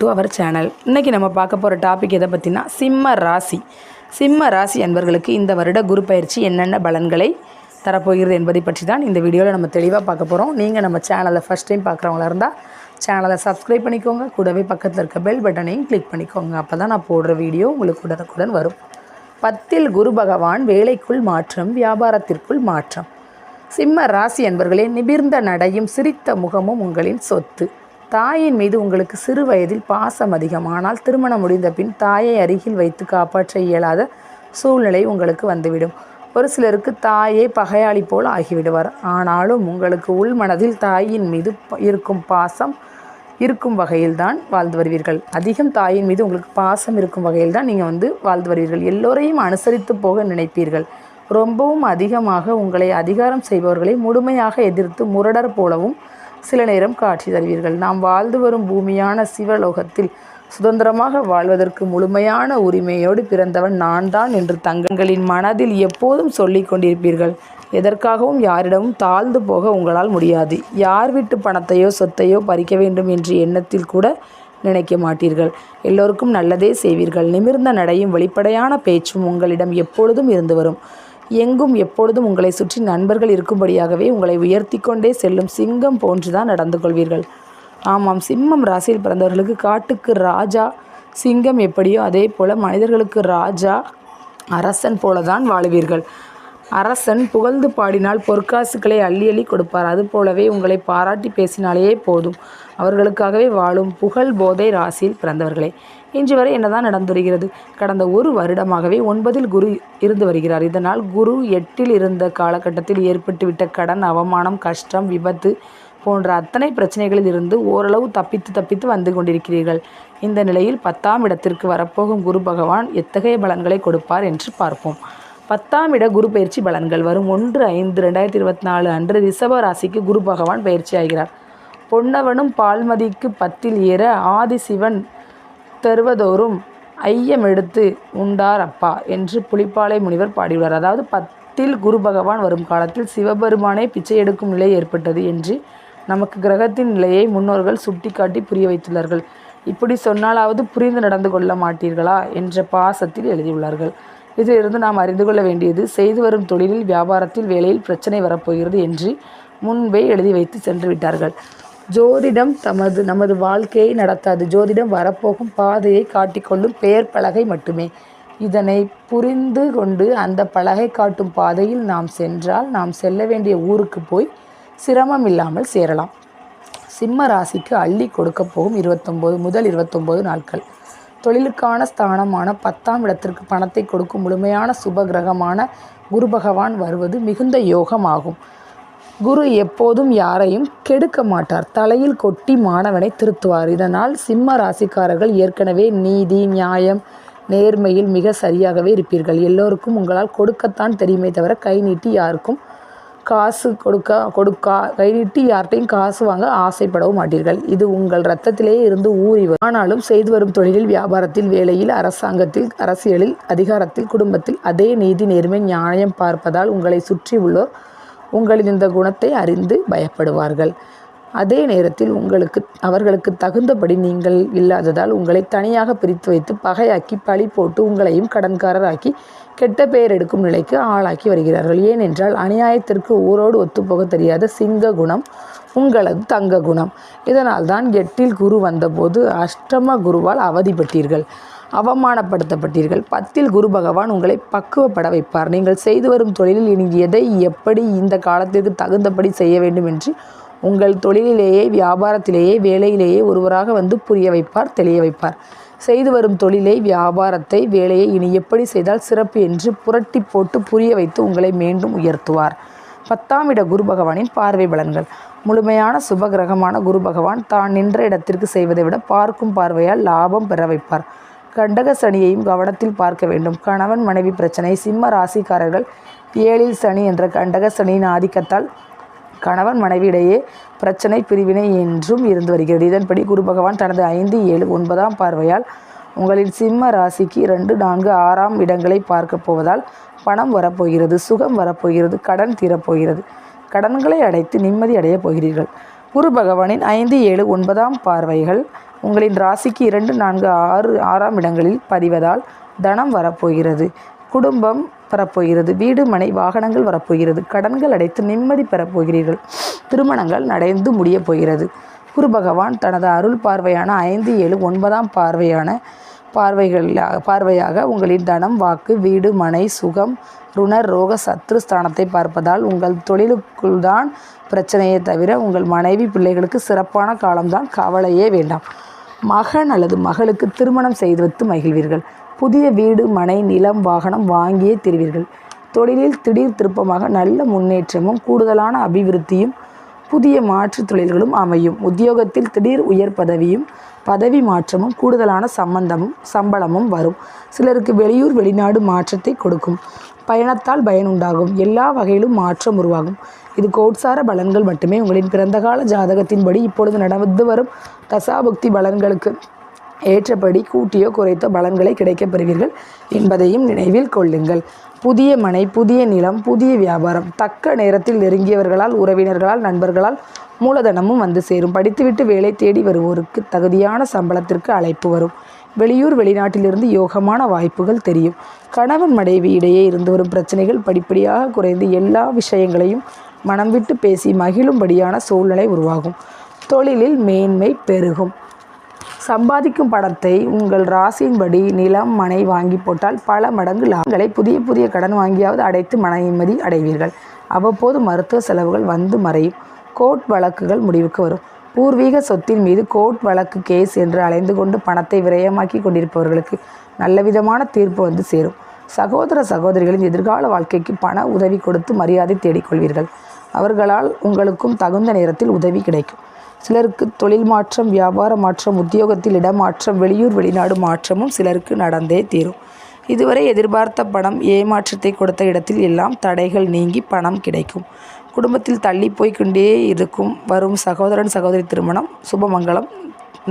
To our channel இன்றைக்கி நம்ம பார்க்க போகிற டாபிக் எதை பற்றினா சிம்ம ராசி. சிம்ம ராசி அன்பர்களுக்கு இந்த வருட குரு பயிற்சி என்னென்ன பலன்களை தரப்போகிறது என்பதை பற்றி தான் இந்த வீடியோவில் நம்ம தெளிவாக பார்க்க போகிறோம் நீங்கள் நம்ம சேனலை ஃபஸ்ட் டைம் பார்க்குறவங்களா இருந்தால் சேனலை சப்ஸ்கிரைப் பண்ணிக்கோங்க. கூடவே பக்கத்தில் இருக்க பெல் பட்டனையும் கிளிக் பண்ணிக்கோங்க. அப்போ தான் நான் போடுற வீடியோ உங்களுக்கு உடனுக்குடன் வரும். பத்தில் குரு பகவான் வேலைக்குள் மாற்றம் வியாபாரத்திற்குள் மாற்றம். சிம்ம ராசி என்பர்களே நிபிர்ந்த நடையும் சிரித்த முகமும் உங்களின் சொத்து. தாயின் மீது உங்களுக்கு சிறு வயதில் பாசம் அதிகம். ஆனால் திருமணம் முடிந்த பின் தாயை அருகில் வைத்து காப்பாற்ற இயலாத சூழ்நிலை உங்களுக்கு வந்துவிடும். ஒரு சிலருக்கு தாயே பகையாளி போல் ஆகிவிடுவார். ஆனாலும் உங்களுக்கு உள் மனதில் தாயின் மீது இருக்கும் பாசம் இருக்கும் வகையில்தான் வாழ்ந்து வருவீர்கள். அதிகம் தாயின் மீது உங்களுக்கு பாசம் இருக்கும் வகையில் தான் நீங்கள் வந்து வாழ்ந்து வருவீர்கள். எல்லோரையும் அனுசரித்து போக நினைப்பீர்கள். ரொம்பவும் அதிகமாக உங்களை அதிகாரம் செய்பவர்களை முழுமையாக எதிர்த்து முரடர் போலவும் சில நேரம் காட்சி தருவீர்கள். நாம் வாழ்ந்து வரும் பூமியான சிவலோகத்தில் சுதந்திரமாக வாழ்வதற்கு முழுமையான உரிமையோடு பிறந்தவன் நான் தான் என்று தங்களின் மனதில் எப்போதும் சொல்லிக் கொண்டிருப்பீர்கள். எதற்காகவும் யாரிடமும் தாழ்ந்து போக உங்களால் முடியாது. யார் வீட்டு பணத்தையோ சொத்தையோ பறிக்க வேண்டும் என்ற எண்ணத்தில் கூட நினைக்க மாட்டீர்கள். எல்லோருக்கும் நல்லதே செய்வீர்கள். நிமிர்ந்த நடையும் வெளிப்படையான பேச்சும் உங்களிடம் எப்பொழுதும் இருந்து வரும். எங்கும் எப்பொழுதும் உங்களை சுற்றி நண்பர்கள் இருக்கும்படியாகவே உங்களை உயர்த்தி கொண்டே செல்லும் சிங்கம் போன்றுதான் நடந்து கொள்வீர்கள். ஆமாம் சிம்மம் ராசியில் பிறந்தவர்களுக்கு காட்டுக்கு ராஜா சிங்கம் எப்படியோ அதே போல மனிதர்களுக்கு ராஜா அரசன் போலதான் வாழுவீர்கள். அரசன் புகழ்ந்து பாடினால் பொற்காசுகளை அள்ளி அள்ளி கொடுப்பார். அதுபோலவே உங்களை பாராட்டி பேசினாலேயே போதும். அவர்களுக்காகவே வாழும் புகழ் போதை ராசியில் பிறந்தவர்களே. இன்று வரை என்னதான் நடந்து வருகிறது கடந்த ஒரு வருடமாகவே ஒன்பதில் குரு இருந்து வருகிறார். இதனால் குரு எட்டில் இருந்த காலகட்டத்தில் ஏற்பட்டுவிட்ட கடன் அவமானம் கஷ்டம் விபத்து போன்ற அத்தனை பிரச்சனைகளில் இருந்து ஓரளவு தப்பித்து தப்பித்து வந்து கொண்டிருக்கிறீர்கள். இந்த நிலையில் பத்தாம் இடத்திற்கு வரப்போகும் குரு பகவான் எத்தகைய பலன்களை கொடுப்பார் என்று பார்ப்போம். பத்தாம் இட குரு பயிற்சி பலன்கள். வரும் ஒன்று ஐந்து ரெண்டாயிரத்தி இருபத்தி நாலு அன்று ரிஷப ராசிக்கு குரு பகவான் பயிற்சி ஆகிறார். பொன்னவனும் பால்மதிக்கு பத்தில் ஏற ஆதிசிவன் தருவதோறும் ஐயம் எடுத்து உண்டார் அப்பா என்று புலிப்பாலை முனிவர் பாடியுள்ளார். அதாவது பத்தில் குரு பகவான் வரும் காலத்தில் சிவபெருமானே பிச்சை எடுக்கும் நிலை ஏற்பட்டது என்று நமக்கு கிரகத்தின் நிலையை முன்னோர்கள் சுட்டிக்காட்டி புரிய வைத்துள்ளார்கள். இப்படி சொன்னாலாவது புரிந்து நடந்து கொள்ள மாட்டீர்களா என்ற பாசத்தில் எழுதியுள்ளார்கள். இதிலிருந்து நாம் அறிந்து கொள்ள வேண்டியது செய்து வரும் தொழிலில் வியாபாரத்தில் வேலையில் பிரச்சனை வரப்போகிறது என்று முன்பே எழுதி வைத்து சென்று விட்டார்கள். ஜோதிடம் தமது நமது வாழ்க்கையை நடத்தாது. ஜோதிடம் வரப்போகும் பாதையை காட்டிக்கொள்ளும் பெயர் பலகை மட்டுமே. இதனை புரிந்து கொண்டு அந்த பலகை காட்டும் பாதையில் நாம் சென்றால் நாம் செல்ல வேண்டிய ஊருக்கு போய் சிரமம் இல்லாமல் சேரலாம். சிம்ம ராசிக்கு அள்ளி கொடுக்க போகும் இருபத்தொம்போது முதல் இருபத்தொம்போது நாட்கள். தொழிலுக்கான ஸ்தானமான பத்தாம் இடத்திற்கு பணத்தை கொடுக்கும் முழுமையான சுப கிரகமான குரு பகவான் வருவது மிகுந்த யோகமாகும். குரு எப்போதும் யாரையும் கெடுக்க மாட்டார். தலையில் கொட்டி மாணவனை திருத்துவார். இதனால் சிம்ம ராசிக்காரர்கள் ஏற்கனவே நீதி நியாயம் நேர்மையில் மிக சரியாகவே இருப்பீர்கள். எல்லோருக்கும் உங்களால் கொடுக்கத்தான் தெரியுமே தவிர கை நீட்டி யாருக்கும் காசு கொடுக்க கொடுக்கா கை யார்கிட்டையும் காசு வாங்க ஆசைப்படவும் மாட்டீர்கள். இது உங்கள் ரத்தத்திலேயே இருந்து ஊறி வரும் ஆனாலும் செய்து வரும் தொழிலில் வியாபாரத்தில் வேலையில் அரசாங்கத்தில் அரசியலில் அதிகாரத்தில் குடும்பத்தில் அதே நீதி நேர்மை நியாயம் பார்ப்பதால் உங்களை சுற்றி உள்ளோர் உங்களின் இந்த குணத்தை அறிந்து பயப்படுவார்கள். அதே நேரத்தில் உங்களுக்கு அவர்களுக்கு தகுந்தபடி நீங்கள் இல்லாததால் உங்களை தனியாக பிரித்து வைத்து பகையாக்கி பழி போட்டு உங்களையும் கடன்காரராக்கி கெட்ட பெயர் எடுக்கும் நிலைக்கு ஆளாக்கி வருகிறார்கள். ஏனென்றால் அநியாயத்திற்கு ஊரோடு ஒத்துப்போக தெரியாத சிங்க குணம் உங்களது தங்க குணம். இதனால் தான் எட்டில் குரு வந்தபோது அஷ்டம குருவால் அவதிப்பட்டீர்கள் அவமானப்படுத்தப்பட்டீர்கள். பத்தில் குரு பகவான் உங்களை பக்குவப்பட வைப்பார். நீங்கள் செய்து வரும் தொழிலில் இனி எதை எப்படி இந்த காலத்திற்கு தகுந்தபடி செய்ய வேண்டும் என்று உங்கள் தொழிலிலேயே வியாபாரத்திலேயே வேலையிலேயே ஒருவராக வந்து புரிய வைப்பார் தெளிய வைப்பார். செய்து வரும் தொழிலை வியாபாரத்தை வேலையை இனி எப்படி செய்தால் சிறப்பு என்று புரட்டி போட்டு புரிய வைத்து உங்களை மீண்டும் உயர்த்துவார். பத்தாம் இட குரு பகவானின் பார்வை பலன்கள். முழுமையான சுப கிரகமான குரு பகவான் தான் நின்ற இடத்திற்கு செய்வதை விட பார்க்கும் பார்வையால் லாபம் பெற வைப்பார். கண்டக சனியையும் கவனத்தில் பார்க்க வேண்டும். கணவன் மனைவி பிரச்சனை சிம்ம ராசிக்காரர்கள் ஏழில் சனி என்ற கண்டக சனியின் ஆதிக்கத்தால் கணவன் மனைவியிடையே பிரச்சனை பிரிவினை என்றும் இருந்து வருகிறது. இதன்படி குரு பகவான் தனது ஐந்து ஏழு ஒன்பதாம் பார்வையால் உங்களின் சிம்ம ராசிக்கு இரண்டு நான்கு ஆறாம் இடங்களை பார்க்க போவதால் பணம் வரப்போகிறது சுகம் வரப்போகிறது கடன் தீரப்போகிறது. கடன்களை அடைத்து நிம்மதி அடையப் போகிறீர்கள். குரு பகவானின் ஐந்து ஏழு ஒன்பதாம் பார்வைகள் உங்களின் ராசிக்கு இரண்டு நான்கு ஆறு ஆறாம் இடங்களில் பதிவதால் தனம் வரப்போகிறது. குடும்பம் பெறப்போகிறது வீடு மனை வாகனங்கள் வரப்போகிறது. கடன்கள் அடைத்து நிம்மதி பெறப்போகிறீர்கள். திருமணங்கள் நடந்து முடியப் போகிறது குரு பகவான் தனது அருள் பார்வையான ஐந்து ஏழு ஒன்பதாம் பார்வையான பார்வைகள் பார்வையாக உங்களின் தனம் வாக்கு வீடு மனை சுகம் ருணர் ரோக சத்ரு ஸ்தானத்தை பார்ப்பதால் உங்கள் தொழிலுக்குள் தான் பிரச்சனையை தவிர உங்கள் மனைவி பிள்ளைகளுக்கு சிறப்பான காலம்தான். கவலையே வேண்டாம். மகன் அல்லது மகளுக்கு திருமணம் செய்து வைத்து மகிழ்வீர்கள். புதிய வீடு மனை நிலம் வாகனம் வாங்கியே தருவீர்கள். தொழிலில் திடீர் திருப்பமாக நல்ல முன்னேற்றமும் கூடுதலான அபிவிருத்தியும் புதிய மாற்று தொழில்களும் அமையும். உத்தியோகத்தில் திடீர் உயர் பதவியும் பதவி மாற்றமும் கூடுதலான சம்பந்தமும் சம்பளமும் வரும். சிலருக்கு வெளியூர் வெளிநாடு மாற்றத்தை கொடுக்கும். பயணத்தால் பயனுண்டாகும் எல்லா வகையிலும் மாற்றம் உருவாகும். இது கோட்சார பலன்கள் மட்டுமே. உங்களின் பிறந்தகால ஜாதகத்தின்படி இப்பொழுது நடந்து வரும் தசாபுக்தி பலன்களுக்கு ஏற்றபடி கூட்டியோ குறைத்தோ பலன்களை கிடைக்கப் பெறுவீர்கள் என்பதையும் நினைவில் கொள்ளுங்கள். புதிய மனை புதிய நிலம் புதிய வியாபாரம். தக்க நேரத்தில் நெருங்கியவர்களால் உறவினர்களால் நண்பர்களால் மூலதனமும் வந்து சேரும். படித்துவிட்டு வேலை தேடி வருவோருக்கு தகுதியான சம்பளத்திற்கு அழைப்பு வரும். வெளியூர் வெளிநாட்டிலிருந்து யோகமான வாய்ப்புகள் தெரியும். கணவன் மனைவி இடையே இருந்து வரும் பிரச்சனைகள் படிப்படியாக குறைந்து எல்லா விஷயங்களையும் மனம் விட்டு பேசி மகிழும்படியான சூழ்நிலை உருவாகும். தொழிலில் மேன்மை பெருகும். சம்பாதிக்கும் பணத்தை உங்கள் ராசியின்படி நிலம் மனை வாங்கி போட்டால் பல மடங்கு லாபங்களை புதிய புதிய கடன் வாங்கியாவது அடைத்து மன நிம்மதி அடைவீர்கள். அவ்வப்போது மருத்துவ செலவுகள் வந்து மறையும். கோர்ட் வழக்குகள் முடிவுக்கு வரும். பூர்வீக சொத்தின் மீது கோர்ட் வழக்கு கேஸ் என்று அலைந்து கொண்டு பணத்தை விரயமாக்கி கொண்டிருப்பவர்களுக்கு நல்லவிதமான தீர்ப்பு வந்து சேரும். சகோதர சகோதரிகளின் எதிர்கால வாழ்க்கைக்கு பண உதவி கொடுத்து மரியாதை தேடிக்கொள்வீர்கள். அவர்களால் உங்களுக்கும் தகுந்த நேரத்தில் உதவி கிடைக்கும். சிலருக்கு தொழில் மாற்றம் வியாபார மாற்றம் உத்தியோகத்தில் இடமாற்றம் வெளியூர் வெளிநாடு மாற்றமும் சிலருக்கு நடந்தே தீரும். இதுவரை எதிர்பார்த்த பணம் ஏமாற்றத்தை கொடுத்த இடத்தில் எல்லாம் தடைகள் நீங்கி பணம் கிடைக்கும். குடும்பத்தில் தள்ளி போய் கொண்டே இருக்கும் வரும் சகோதரன் சகோதரி திருமணம் சுபமங்கலம்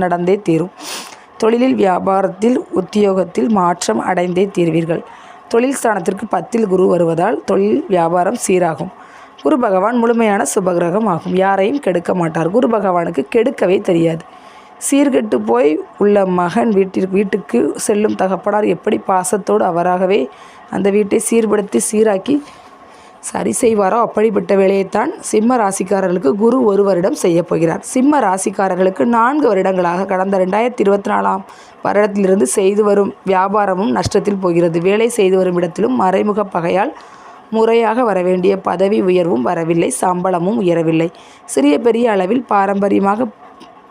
நடந்தே தீரும். தொழிலில் வியாபாரத்தில் உத்தியோகத்தில் மாற்றம் அடைந்தே தீர்வீர்கள். தொழில் ஸ்தானத்திற்கு பத்தில் குரு வருவதால் தொழில் வியாபாரம் சீராகும். குரு பகவான் முழுமையான சுபகிரகம் ஆகும் யாரையும் கெடுக்க மாட்டார். குரு பகவானுக்கு கெடுக்கவே தெரியாது. சீர்கெட்டு போய் உள்ள மகன் வீட்டிற்கு வீட்டுக்கு செல்லும் தகப்பனார் எப்படி பாசத்தோடு அவராகவே அந்த வீட்டை சீர்படுத்தி சீராக்கி சரி செய்வாரோ அப்படிப்பட்ட வேலையைத்தான் சிம்ம ராசிக்காரர்களுக்கு குரு ஒரு வருடம் செய்ய போகிறார். சிம்ம ராசிக்காரர்களுக்கு நான்கு வருடங்களாக கடந்த ரெண்டாயிரத்தி இருபத்தி நாலாம் வருடத்திலிருந்து செய்து வரும் வியாபாரமும் நஷ்டத்தில் போகிறது. வேலை செய்து வரும் இடத்திலும் மறைமுக பகையால் முறையாக வரவேண்டிய பதவி உயர்வும் வரவில்லை சம்பளமும் உயரவில்லை. சிறிய பெரிய அளவில் பாரம்பரியமாக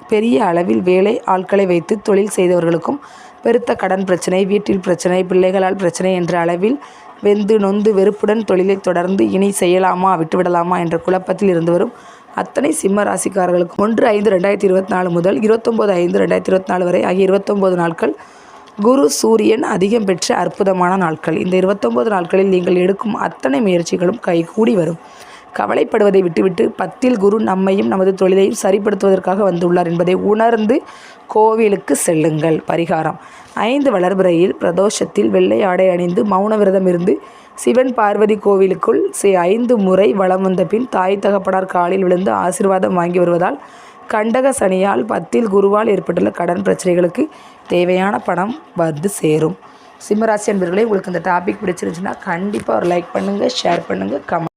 பெரிய அளவில் வேலை ஆட்களை வைத்து தொழில் செய்தவர்களுக்கும் பெருத்த கடன் பிரச்சனை வீட்டில் பிரச்சனை பிள்ளைகளால் பிரச்சனை என்ற அளவில் வெந்து நொந்து வெறுப்புடன் தொழிலை தொடர்ந்து இனி செய்யலாமா விட்டுவிடலாமா என்ற குழப்பத்தில் இருந்து வரும் அத்தனை சிம்ம ராசிக்காரர்களுக்கும் ஒன்று ஐந்து ரெண்டாயிரத்தி இருபத்தி நாலு முதல் இருபத்தொம்போது ஐந்து ரெண்டாயிரத்தி இருபத்தி நாலு வரை ஆகிய இருபத்தொம்போது நாட்கள் குரு சூரியன் அதிகம் பெற்ற அற்புதமான நாட்கள். இந்த இருபத்தொம்போது நாட்களில் நீங்கள் எடுக்கும் அத்தனை முயற்சிகளும் கைகூடி வரும். கவலைப்படுவதை விட்டுவிட்டு பத்தில் குரு நம்மையும் நமது தொழிலையும் சரிப்படுத்துவதற்காக வந்துள்ளார் என்பதை உணர்ந்து கோவிலுக்கு செல்லுங்கள். பரிகாரம். ஐந்து வளர்பிறையில் பிரதோஷத்தில் வெள்ளை ஆடை அணிந்து மௌன விரதம் இருந்து சிவன் பார்வதி கோவிலுக்குள் ஐந்து முறை வலம் வந்த பின் தாய் தகப்பனார் காலில் விழுந்து ஆசீர்வாதம் வாங்கி வருவதால் கண்டக சனியால் பத்தில் குருவால் ஏற்பட்டுள்ள கடன் பிரச்சனைகளுக்கு தேவையான பணம் வந்து சேரும். சிம்மராசி அன்பர்களே உங்களுக்கு இந்த டாபிக் பிடிச்சிருந்துச்சுன்னா கண்டிப்பாக ஒரு லைக் பண்ணுங்கள் ஷேர் பண்ணுங்கள் கமெண்ட்